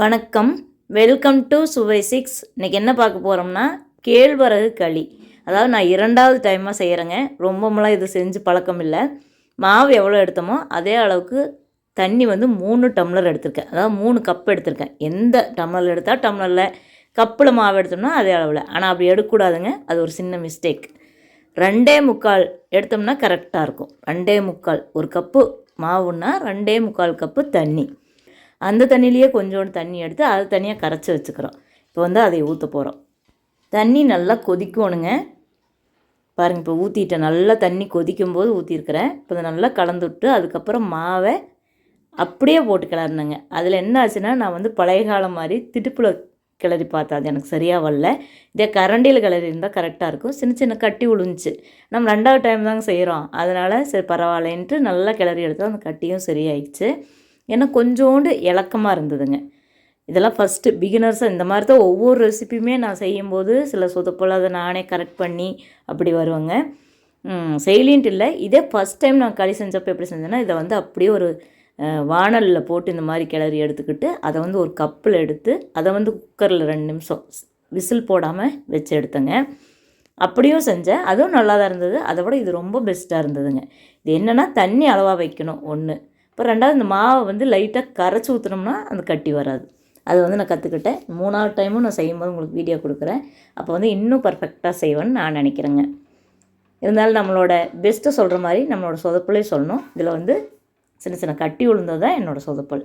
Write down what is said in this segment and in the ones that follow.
வணக்கம். Welcome to சுவை six இன்றைக்கி என்ன பார்க்க போகிறோம்னா கேழ்வரகு களி. அதாவது நான் இரண்டாவது டைமாக செய்கிறேங்க ரொம்பமெல்லாம் இது செஞ்சு பழக்கம் இல்லை. மாவு எவ்வளோ எடுத்தோமோ அதே அளவுக்கு தண்ணி வந்து மூணு டம்ளர் எடுத்திருக்கேன். அதாவது மூணு கப் எடுத்திருக்கேன். எந்த டம்ளர் எடுத்தால் டம்ளரில் கப்பில் மாவு எடுத்தோம்னா அதே அளவில். ஆனால் அப்படி எடுக்கக்கூடாதுங்க. அது ஒரு சின்ன மிஸ்டேக் ரெண்டே முக்கால் எடுத்தோம்னா கரெக்டாக இருக்கும். ரெண்டே முக்கால் ஒரு கப்பு மாவுன்னா ரெண்டே முக்கால் கப்பு தண்ணி. அந்த தண்ணியிலேயே கொஞ்சோண்டு தண்ணி எடுத்து அதை தனியாக கரைச்சி வச்சுக்கிறோம். இப்போ வந்து அதை ஊற்ற போகிறோம் தண்ணி நல்லா கொதிக்கணுங்க. பாருங்கள் இப்போ ஊற்றிட்டேன் நல்லா தண்ணி கொதிக்கும் போது ஊற்றிருக்கிறேன் இப்போ நல்லா கலந்து விட்டு அதுக்கப்புறம் மாவை அப்படியே போட்டு கிளறினேங்க அதில் என்ன ஆச்சுன்னா நான் வந்து பழைய காலம் மாதிரி திடுப்பில் கிளறி பார்த்தா அது எனக்கு சரியாக வரல. இதே கரண்டியில் கிளறி இருந்தால் கரெக்டாக இருக்கும். சின்ன சின்ன கட்டி விழுந்துச்சு. நம்ம ரெண்டாவது டைம் தாங்க செய்கிறோம். அதனால் சரி பரவாயில்லன்ட்டு நல்லா கிளறி எடுத்தோம். அந்த கட்டியும் சரியாயிடுச்சு. ஏன்னா கொஞ்சோண்டு இலக்கமாக இருந்ததுங்க. இதெல்லாம் ஃபஸ்ட்டு பிகினர்ஸாக இந்த மாதிரி தான் ஒவ்வொரு ரெசிபியுமே நான் செய்யும்போது சில சொதப்பெல்லாம் அதை நானே கரெக்ட் பண்ணி அப்படி வருவேங்க. செயலின்ட்டு இல்லை. இதே ஃபஸ்ட் டைம் நான் களி செஞ்சப்போ எப்படி செஞ்சேன்னா இதை வந்து அப்படியே ஒரு வானலில் போட்டு இந்த மாதிரி கிளறி எடுத்துக்கிட்டு அதை வந்து ஒரு கப்பில் எடுத்து அதை வந்து குக்கரில் ரெண்டு நிமிஷம் விசில் போடாமல் வச்சு எடுத்தேங்க. அப்படியும் செஞ்சேன். அதுவும் நல்லா தான் இருந்தது. அதை விட இது ரொம்ப பெஸ்ட்டாக இருந்ததுங்க. இது என்னென்னா தண்ணி அளவாக வைக்கணும் ஒன்று இப்போ ரெண்டாவது இந்த மாவை வந்து லைட்டாக கரைச்சி ஊற்றினோம்னா அந்த கட்டி வராது. அது வந்து நான் கற்றுக்கிட்டேன் மூணாவது டைமும் நான் செய்யும்போது உங்களுக்கு வீடியோ கொடுக்குறேன். அப்போ வந்து இன்னும் பர்ஃபெக்டாக செய்வேன்னு நான் நினைக்கிறேங்க. இருந்தாலும் நம்மளோட பெஸ்ட்டை சொல்கிற மாதிரி நம்மளோட சொதப்பலே சொல்லணும். இதில் வந்து சின்ன சின்ன கட்டி விழுந்தது தான் என்னோடய சொதப்பல்.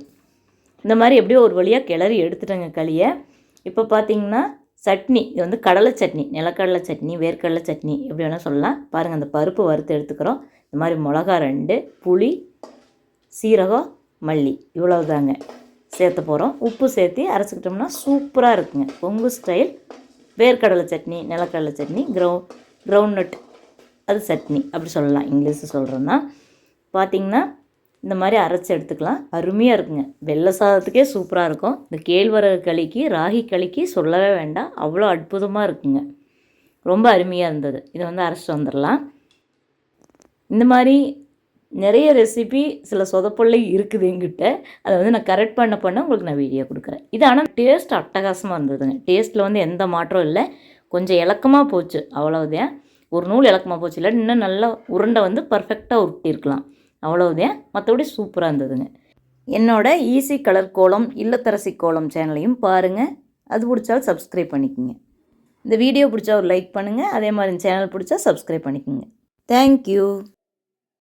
இந்த மாதிரி எப்படியோ ஒரு வழியாக கிளறி எடுத்துட்டேங்க களியை. இப்போ பார்த்தீங்கன்னா சட்னி இது வந்து கடலை சட்னி நிலக்கடலை சட்னி வேர்க்கடலை சட்னி எப்படி வேணால் சொல்லலாம். பாருங்கள் அந்த பருப்பு வறுத்து எடுத்துக்கிறோம். இந்த மாதிரி மிளகா ரெண்டு புளி சீரகம் மல்லி இவ்வளவு தாங்க சேர்த்த போகிறோம் உப்பு சேர்த்து அரைச்சிக்கிட்டோம்னா சூப்பராக இருக்குங்க. பொங்கு ஸ்டைல் வேர்க்கடலை சட்னி நிலக்கடலை சட்னி க்ரௌ க்ரௌண்ட் நட் அது சட்னி. அப்படி சொல்லலாம். இங்கிலீஷில் சொல்கிறோன்னா பார்த்திங்கன்னா இந்த மாதிரி அரைச்சி எடுத்துக்கலாம். அருமையாக இருக்குங்க. வெள்ளை சாதத்துக்கே சூப்பராக இருக்கும். இந்த கேழ்வரகு களிக்கு ராகி களிக்கு சொல்லவே வேண்டாம். அவ்வளோ அற்புதமாக இருக்குங்க. ரொம்ப அருமையாக இருந்தது. இதை வந்து அரைச்சிட்டு வந்துடலாம். இந்த மாதிரி நிறைய ரெசிபி சில சொதப்பொல்லை இருக்குது எங்கிட்ட அதை வந்து நான் கரெக்ட் பண்ண பண்ண உங்களுக்கு நான் வீடியோ கொடுக்குறேன். இது ஆனால் டேஸ்ட் அட்டகாசமாக இருந்ததுங்க. டேஸ்ட்டில் வந்து எந்த மாற்றம் இல்லை. கொஞ்சம் இலக்கமாக போச்சு. அவ்வளோதான் ஒரு நூல் இலக்கமாக போச்சு. இல்லை இன்னும் நல்லா உருண்டை வந்து பர்ஃபெக்டாக உருட்டியிருக்கலாம். அவ்வளவுதான். மற்றபடி சூப்பராக இருந்ததுங்க. என்னோட ஈஸி கலர் கோலம் இல்லத்தரசி கோலம் சேனலையும் பாருங்கள் அது பிடிச்சாலும் சப்ஸ்கிரைப் பண்ணிக்கோங்க. இந்த வீடியோ பிடிச்சா ஒரு லைக் பண்ணுங்கள் அதே மாதிரி சேனல் பிடிச்சா சப்ஸ்கிரைப் பண்ணிக்கோங்க. தேங்க்யூ